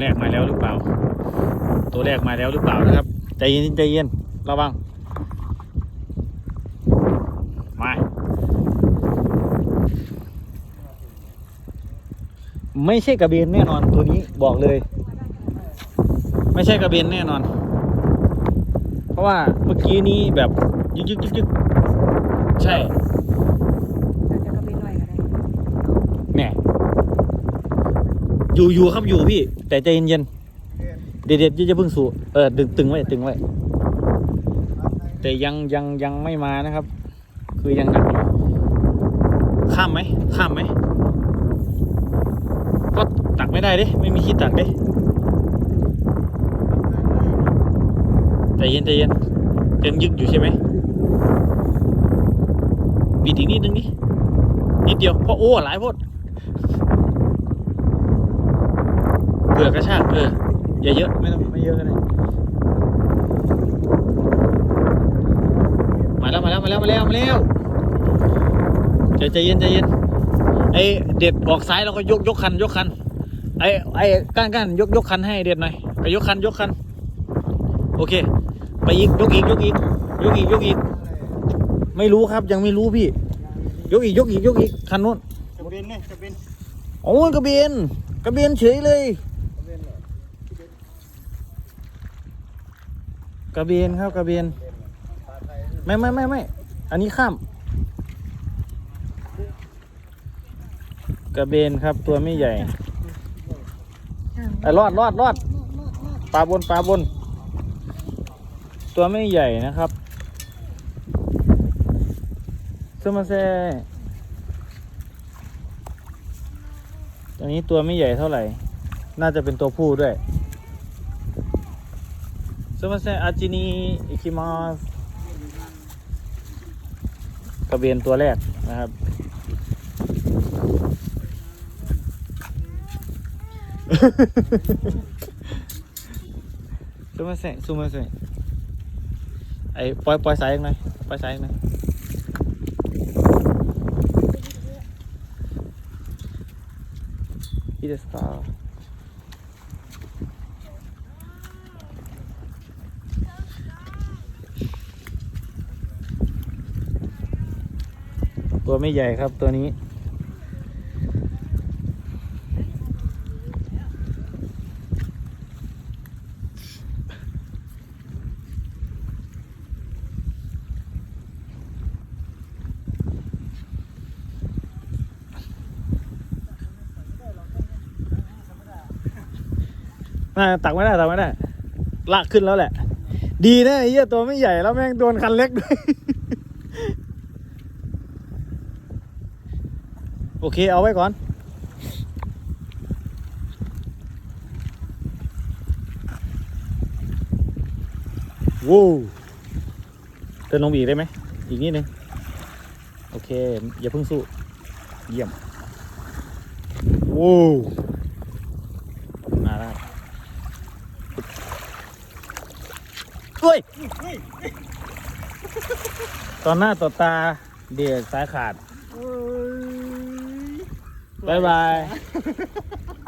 แรกมาแล้วหรือเปล่า ตัวแรกมาแล้วหรือเปล่านะครับ ใจเย็นใจเย็นระวัง มา ไม่ใช่กระเบนแน่นอนตัวนี้บอกเลย ไม่ใช่กระเบนแน่นอน เพราะว่าเมื่อกี้นี้แบบยึกยึกยึกยึกใช่ อาจจะกระเบนหน่อยก็ได้ เนี่ย อยู่อยู่ครับอยู่พี่ แต่ใจเย็นๆเด็ดๆจะเพิ่งสู่เออดึงตึงไว้ตึงไว้แต่ยังยังยังไม่มานะครับ คือยังหนักอยู่ข้ามไหมข้ามไหมก็ตักไม่ได้เด้ไม่มีที่ตักเด้ใจเย็นใจเย็นยังยึกอยู่ใช่ไหมบีดอีกนิดนึงดินิดเดียวเพราะโอ้หลายพด ผื่อกระชากเอออย่าเยอะไม่ต้องไม่เยอะก็ได้มาแล้วมาแล้วมาแล้วมาแล้วมาแล้วใจใจเย็นใจเย็นไอเด็ดออกซ้ายแล้วก็ยกยกคันยกคันไอไอก้านก้านยกยกคันให้เด็ดหน่อยไปยกคันยกคันโอเค ไปอีกยกอีกยกอีกยกอีกยกอีก ไม่รู้ครับยังไม่รู้พี่ ยกอีกยกอีกยกอีกคันนู้นจะเป็นเนี่ยจะเป็นโอ้ยกระเบนกระเบนเฉยเลย จะเป็นเหรอก ระเบนครับกระเบนปลาไทยไม่ไม่ไม่ไม่อันนี้ข้าม กระเบนครับตัวไม่ใหญ่ไอ้รอดรอดรอดปลาบนปลาบน ตัวไม่ใหญ่นะครับซึมาเซตัวนี้ตัวไม่ใหญ่เท่าไหร่ น่าจะเป็นตัวผู้ด้วย ซึมาเซอาจินีอิคิมาสกระเบนตัวแรกนะครับซูมาเซะซูมาเซะไอ้ปล่อยปล่อยสายยังไงปล่อยสายยังไงอีเดสต ตัวไม่ใหญ่ครับตัวนี้ น่าตักไม่ได้ตักไม่ได้ลากขึ้นแล้วแหละ ดีนะไอ้เหี้ยตัวไม่ใหญ่แล้วแม่งโดนคันเล็กด้วย โอเค เอาไว้ก่อนวู้เดินลงอีกได้ไหม อีกนิดนึง โอเค อย่าเพิ่งสู้ เยี่ยมวู้มาแล้วเฮ้ย ตอนหน้าต่อตาเดียดสายขาด 拜拜。